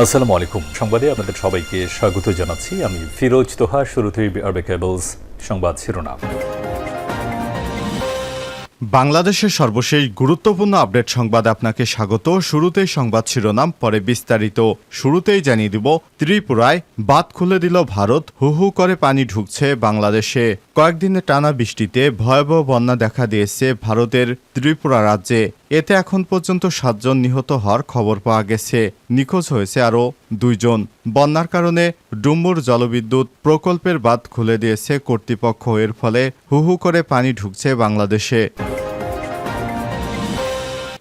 আসসালামু আলাইকুম। সংবাদে আপনাদের সবাইকে স্বাগত জানাচ্ছি। আমি ফিরোজ তোহা, শুরুতেই আরবে কেবলস সংবাদ শিরোনাম। বাংলাদেশের সর্বশেষ গুরুত্বপূর্ণ আপডেট সংবাদ আপনাকে স্বাগত। শুরুতেই সংবাদ শিরোনাম, পরে বিস্তারিত। শুরুতেই জানিয়ে দিব, ত্রিপুরায় বাদ খুলে দিল ভারত, হু হু করে পানি ঢুকছে বাংলাদেশে। কয়েকদিনের টানা বৃষ্টিতে ভয়াবহ বন্যা দেখা দিয়েছে ভারতের ত্রিপুরা রাজ্যে। এতে এখন পর্যন্ত সাতজন নিহত হওয়ার খবর পাওয়া গেছে। নিখোঁজ হয়েছে আরও দুইজন। বন্যার কারণে ডুম্বুর জলবিদ্যুৎ প্রকল্পের বাদ খুলে দিয়েছে কর্তৃপক্ষ। এর ফলে হুহু করে পানি ঢুকছে বাংলাদেশে।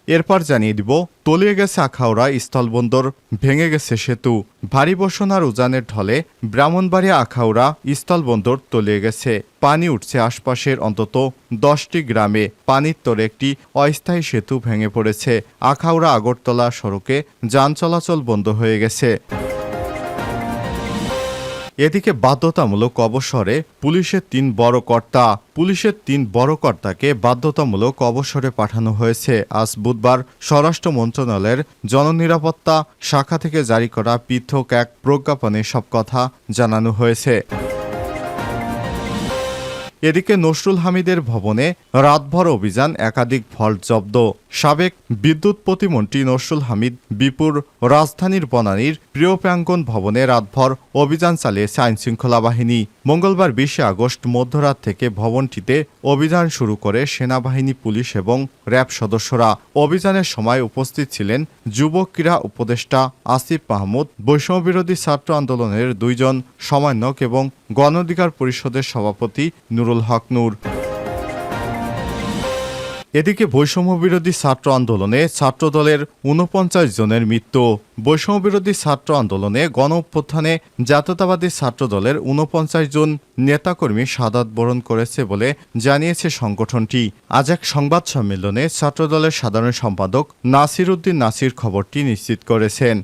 এরপর জানিয়ে দিব, তলিয়ে গেছে আখাউড়া স্থলবন্দর ভেঙে গেছে সেতু। ভারী বর্ষণ উজানের ঢলে ব্রাহ্মণবাড়িয়া আখাউড়া স্থলবন্দর তলিয়ে গেছে। পানি উঠছে আশপাশের অন্তত দশটি গ্রামে। পানির তোরে একটি অস্থায়ী সেতু ভেঙে পড়েছে। আখাউড়া আগরতলা সড়কে যান চলাচল বন্ধ হয়ে গেছে। এদিকে বাধ্যতামূলক অবসরে পুলিশের তিন বড় কর্তা, পুলিশের তিন বড় কর্তাকে বাধ্যতামূলক অবসরে পাঠানো হয়েছে। আজ বুধবার স্বরাষ্ট্র মন্ত্রণালয়ের জননিরাপত্তা শাখা থেকে জারি করা পৃথক এক প্রজ্ঞাপনে সব কথা জানানো হয়েছে। এদিকে নসরুল হামিদের ভবনে রাতভর অভিযান একাধিক ফল জব্দ। সাবেক বিদ্যুৎ প্রতিমন্ত্রী নসরুল হামিদ বিপুর রাজধানীর বনানীর প্রিয় প্রাঙ্গন ভবনে রাতভর অভিযান চালিয়েছে আইনশৃঙ্খলা বাহিনী। মঙ্গলবার বিশে আগস্ট মধ্যরাত থেকে ভবনটিতে অভিযান শুরু করে সেনাবাহিনী, পুলিশ এবং র্যাব সদস্যরা। অভিযানের সময় উপস্থিত ছিলেন যুব ক্রীড়া উপদেষ্টা আসিফ মাহমুদ, বৈষম্যবিরোধী ছাত্র আন্দোলনের দুইজন সমন্বয়ক এবং গণ অধিকার পরিষদের সভাপতি নুরুল হক নূর। এদিকে বৈষম্য বিরোধী ছাত্র আন্দোলনে ছাত্রদলের উনপঞ্চাশ জনের মৃত্যু। বৈষম্য বিরোধী ছাত্র আন্দোলনে গণ অভ্যুত্থানে জাতীয়তাবাদী ছাত্রদলের উনপঞ্চাশ জন নেতাকর্মী সাদাত বরণ করেছে বলে জানিয়েছে সংগঠনটি। আজ এক সংবাদ সম্মেলনে ছাত্রদলের সাধারণ সম্পাদক নাসির উদ্দিন নাসির খবরটি নিশ্চিত করেছেন।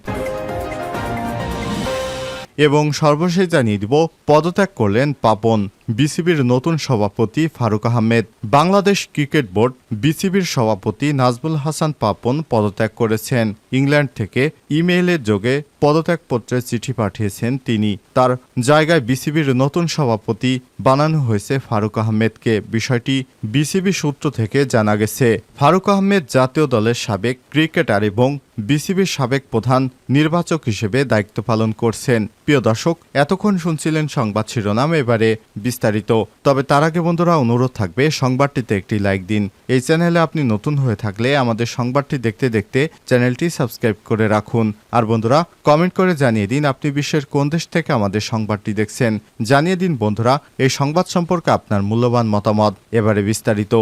এবং সর্বশেষ জানিয়ে দিব, পদত্যাগ করলেন পাপন। বিসিবির নতুন সভাপতি ফারুক আহমেদ। বাংলাদেশ ক্রিকেট বোর্ড বিসিবির সভাপতি নাজমুল হাসান পাপন পদত্যাগ করেছেন। ইংল্যান্ড থেকে ইমেইলের যোগে পদত্যাগপত্রের চিঠি পাঠিয়েছেন তিনি। তার জায়গায় বিসিবির নতুন সভাপতি বানানো হয়েছে ফারুক আহমেদকে। বিষয়টি বিসিবি সূত্র থেকে জানা গেছে। ফারুক আহমেদ জাতীয় দলের সাবেক ক্রিকেটার এবং বিসিবির সাবেক প্রধান নির্বাচক হিসেবে দায়িত্ব পালন করছেন। প্রিয় দর্শক, এতক্ষণ শুনছিলেন সংবাদ শিরোনাম। এবারে বিস্তারিত। তবে তার আগে বন্ধুরা অনুরোধ থাকবে, সংবাদটিতে একটি লাইক দিন। এই চ্যানেলে আপনি নতুন হয়ে থাকলে আমাদের সংবাদটি দেখতে দেখতে চ্যানেলটি সাবস্ক্রাইব করে রাখুন। আর বন্ধুরা, কমেন্ট করে জানিয়ে দিন আপনি বিশ্বের কোন দেশ থেকে আমাদের সংবাদটি দেখছেন। জানিয়ে দিন বন্ধুরা, এই সংবাদ সম্পর্কে আপনার মূল্যবান মতামত। এবারে বিস্তারিত।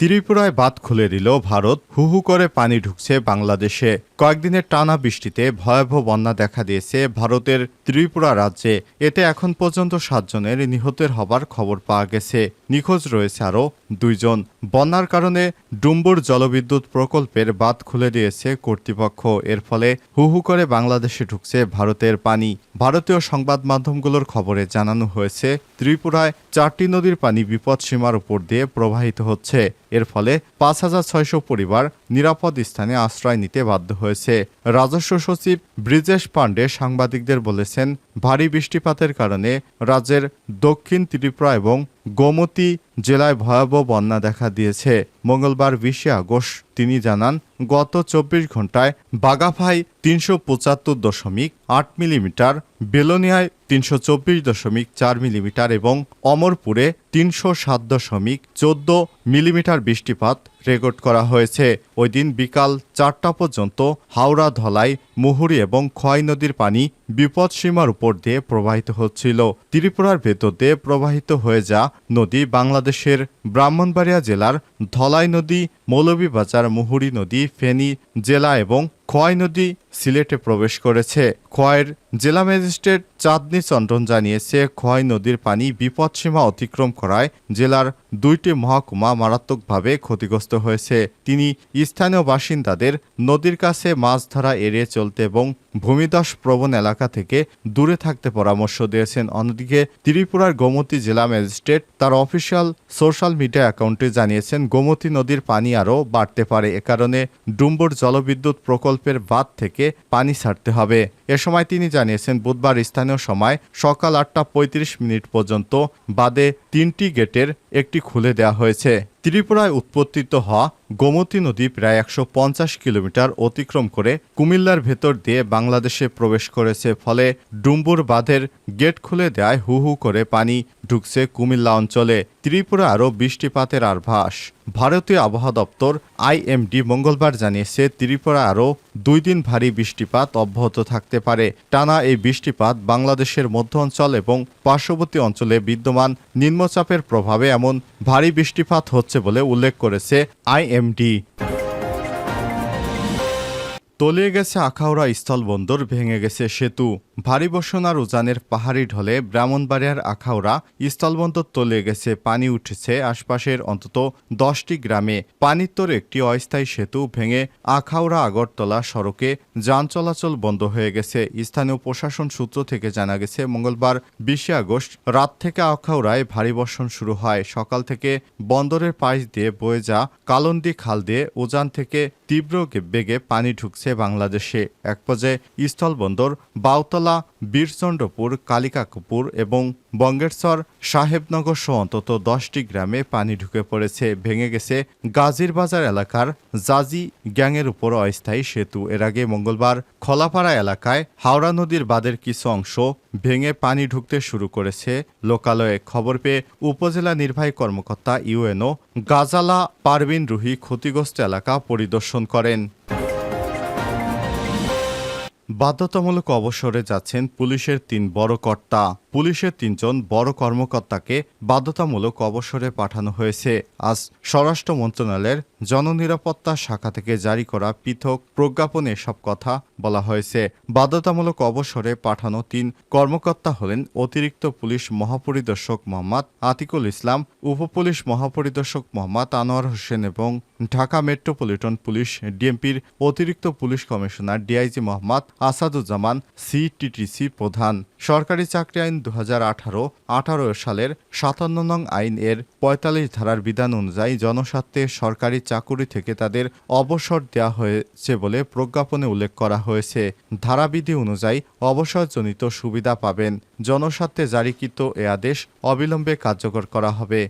ত্রিপুরায় বাদ খুলে দিল ভারত হু হু করে পানি ঢুকছে বাংলাদেশে। কয়েকদিনের টানা বৃষ্টিতে ভয়াবহ বন্যা দেখা দিয়েছে ভারতের ত্রিপুরা রাজ্যে। এতে এখন পর্যন্ত সাতজনের নিহতের হবার খবর পাওয়া গেছে। নিখোঁজ রয়েছে আরও দুইজন বন্যার কারণে ডুম্বুর জলবিদ্যুৎ প্রকল্পের বাঁধ খুলে দিয়েছে কর্তৃপক্ষ। এর ফলে হু হু করে বাংলাদেশে ঢুকছে ভারতের পানি। ভারতীয় সংবাদ মাধ্যমগুলোর খবরে জানানো হয়েছে, ত্রিপুরায় চারটি নদীর পানি বিপদ সীমার উপর দিয়ে প্রবাহিত হচ্ছে। এর ফলে পাঁচ হাজার ছয়শো পরিবার নিরাপদ স্থানে আশ্রয় নিতে বাধ্য হয়েছে। রাজস্ব সচিব ব্রিজেশ পাণ্ডে সাংবাদিকদের বলেছেন, ভারী বৃষ্টিপাতের কারণে রাজ্যের দক্ষিণ ত্রিপুরা এবং গোমতী জেলায় ভয়াবহ বন্যা দেখা দিয়েছে। মঙ্গলবার বিশে আগস্ট তিনি জানান, গত চব্বিশ ঘন্টায় বাগাফাই তিনশো পঁচাত্তর দশমিক আট মিলিমিটার, বেলোনিয়ায় তিনশো চব্বিশ দশমিক চার মিলিমিটার এবং অমরপুরে তিনশো সাত দশমিক চোদ্দ মিলিমিটার বৃষ্টিপাত রেকর্ড করা হয়েছে। ওই দিন বিকাল চারটা পর্যন্ত হাওড়া, ধলাই, মুহুরি এবং খোয়াই নদীর পানি বিপদসীমার উপর দিয়ে প্রবাহিত হচ্ছিল। ত্রিপুরার ভেতর দিয়ে প্রবাহিত হয়ে যা নদী বাংলাদেশের ব্রাহ্মণবাড়িয়া জেলার ধলাই নদী মৌলভীবাজার মুহুরী নদী ফেনী জেলা এবং খোয়াই নদী সিলেটে প্রবেশ করেছে। খোয়াইয়ের জেলা ম্যাজিস্ট্রেট চাঁদনী চন্দ্রন জানিয়েছে, খোয়াই নদীর পানি বিপদসীমা অতিক্রম করায় জেলার দুইটি মহকুমা মারাত্মকভাবে ক্ষতিগ্রস্ত হয়েছে। তিনি স্থানীয় বাসিন্দাদের নদীর কাছে মাছ ধরা এড়িয়ে চলতে এবং ভূমিধস প্রবণ এলাকা থেকে দূরে থাকতে পরামর্শ দিয়েছেন। অন্যদিকে ত্রিপুরার গোমতী জেলা ম্যাজিস্ট্রেট তার অফিসিয়াল সোশ্যাল মিডিয়া অ্যাকাউন্টে জানিয়েছেন, গোমতী নদীর পানি আরও বাড়তে পারে, এ কারণে ডুম্বর জলবিদ্যুৎ প্রকল্পের বাঁধ থেকে পানি ছাড়তে হবে। এ সময় তিনি জানিয়েছেন, বুধবার স্থানীয় সময় সকাল আটটা পঁয়ত্রিশ মিনিট পর্যন্ত বাদে তিনটি গেটের একটি খুলে দেওয়া হয়েছে। ত্রিপুরায় উৎপত্তিত হওয়া গোমতী নদী প্রায় একশো পঞ্চাশ কিলোমিটার অতিক্রম করে কুমিল্লার ভেতর দিয়ে বাংলাদেশে প্রবেশ করেছে, ফলে ডুম্বুর বাঁধের গেট খুলে দেয় হু হু করে পানি ঢুকছে কুমিল্লা অঞ্চলে। ত্রিপুরা আরও বৃষ্টিপাতের আভাস। ভারতীয় আবহাওয়া দপ্তর আইএমডি মঙ্গলবার জানিয়েছে, ত্রিপুরা আরও দুই দিন ভারী বৃষ্টিপাত অব্যাহত থাকতে পারে। টানা এই বৃষ্টিপাত বাংলাদেশের মধ্য অঞ্চল এবং পার্শ্ববর্তী অঞ্চলে বিদ্যমান নিম্নচাপের প্রভাবে এমন ভারী বৃষ্টিপাত হচ্ছে বলে উল্লেখ করেছে আইএমডি। তলিয়ে গেছে আখাউড়া স্থলবন্দর ভেঙে গেছে সেতু। ভারী বর্ষণ আর উজানের পাহাড়ি ঢলে ব্রাহ্মণবাড়িয়ার আখাউড়া স্থলবন্দর তলিয়ে গেছে, পানি উঠেছে আশপাশের অন্তত দশটি গ্রামে। পানিত্তর একটি অস্থায়ী সেতু ভেঙে আখাউড়া আগরতলা সড়কে যান চলাচল বন্ধ হয়ে গেছে। স্থানীয় প্রশাসন সূত্র থেকে জানা গেছে, মঙ্গলবার বিশে আগস্ট রাত থেকে আখাউড়ায় ভারী বর্ষণ শুরু হয়। সকাল থেকে বন্দরের পাশ দিয়ে বয়ে যা কালন্দি খাল দিয়ে উজান থেকে তীব্র বেগে পানি ঢুকছে বাংলাদেশে। এক পর্যায়ে স্থলবন্দর বাউতলা, বীরচন্দ্রপুর কালিকাপুর এবং বঙ্গেরচর সাহেবনগর সহ অন্তত দশটি গ্রামে পানি ঢুকে পড়েছে, ভেঙে গেছে গাজীর বাজার এলাকার জাজি গ্যাংয়ের উপর অস্থায়ী সেতু। এর আগে মঙ্গলবার খলাপাড়া এলাকায় হাওড়া নদীর বাঁধের কিছু অংশ ভেঙে পানি ঢুকতে শুরু করেছে। লোকালয়ে খবর পেয়ে উপজেলা নির্বাহী কর্মকর্তা ইউএনও গাজালা পারভিন রুহি ক্ষতিগ্রস্ত এলাকা পরিদর্শন করেন। বাধ্যতামূলক অবসরে যাচ্ছেন পুলিশের তিন বড় কর্তা। পুলিশের তিনজন বড় কর্মকর্তাকে বাধ্যতামূলক অবসরে পাঠানো হয়েছে। আজ স্বরাষ্ট্র মন্ত্রণালয়ের জননিরাপত্তা শাখা থেকে জারি করা পৃথক প্রজ্ঞাপনে এসব কথা বলা হয়েছে। বাধ্যতামূলক অবসরে পাঠানো তিন কর্মকর্তা হলেন অতিরিক্ত পুলিশ মহাপরিদর্শক মোহাম্মদ আতিকুল ইসলাম, উপপুলিশ মহাপরিদর্শক মোহাম্মদ আনোয়ার হোসেন এবং ঢাকা মেট্রোপলিটন পুলিশ ডিএমপির অতিরিক্ত police commissioner DIG Mohammad Asaduzzaman CTTC প্রধান। সরকারি চাকরি আইন দু হাজার আঠারো আঠারো সালের সাতান্ন নং আইন এর পঁয়তাল্লিশ ধারার বিধান অনুযায়ী জনস্বার্থে সরকারি চাকুরি থেকে তাদের অবসর দেওয়া হয়েছে বলে প্রজ্ঞাপনে উল্লেখ করা হয়েছে। ধারাবিধি অনুযায়ী অবসরজনিত সুবিধা পাবেন। জনস্বার্থে জারিকৃত এ আদেশ অবিলম্বে কার্যকর করা হবে।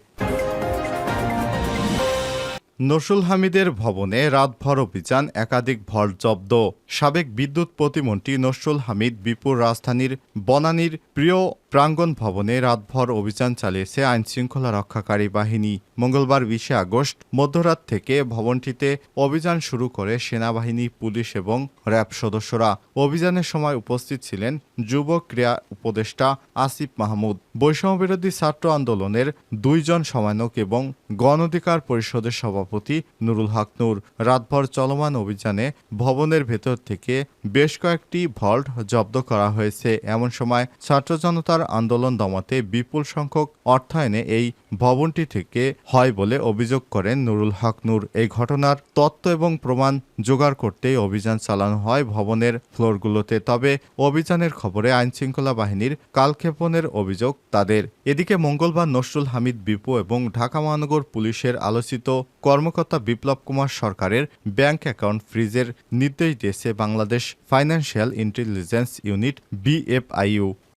নসরুল হামিদের ভবনে রাতভর অভিযান, একাধিক ভর জব্দ। সাবেক বিদ্যুৎ প্রতিমন্ত্রী নসরুল হামিদ বিপুর রাজধানীর বনানীর প্রিয় প্রাঙ্গণ ভবনে রাতভর অভিযান চালিয়েছে আইনশৃঙ্খলা রক্ষাকারী বাহিনী। মঙ্গলবার বিশে আগস্ট, মধ্যরাত থেকে ভবনটিতে অভিযান শুরু করে সেনাবাহিনী, পুলিশ এবং র্যাব সদস্যরা। অভিযানের সময় উপস্থিত ছিলেন যুব ক্রীড়া উপদেষ্টা আসিফ মাহমুদ। বৈষম্যবিরোধী ছাত্র আন্দোলনের দুইজন সমানক এবং গণ অধিকার পরিষদের সভাপতি নুরুল হক নূর। রাতভর চলমান অভিযানে ভবনের ভেতর থেকে বেশ কয়েকটি ভল্ট জব্দ করা হয়েছে। এমন সময় ছাত্র জনতার আন্দোলন দমাতে বিপুল সংখ্যক অর্থায়নে এই ভবনটি থেকে হয় বলে অভিযোগ করেন নুরুল হক নূর। এই ঘটনার তথ্য এবং প্রমাণ জোগাড় করতেই অভিযান চালানো হয় ভবনের ফ্লোরগুলোতে। তবে অভিযানের খবরে আইনশৃঙ্খলা বাহিনীর কালক্ষেপণের অভিযোগ তাদের। এদিকে মঙ্গলবার নসরুল হামিদ বিপু এবং ঢাকা মহানগর পুলিশের আলোচিত কর্মকর্তা বিপ্লব কুমার সরকারের ব্যাংক অ্যাকাউন্ট ফ্রিজের নির্দেশ দিয়েছে Bangladesh financial intelligence unit, BFIU.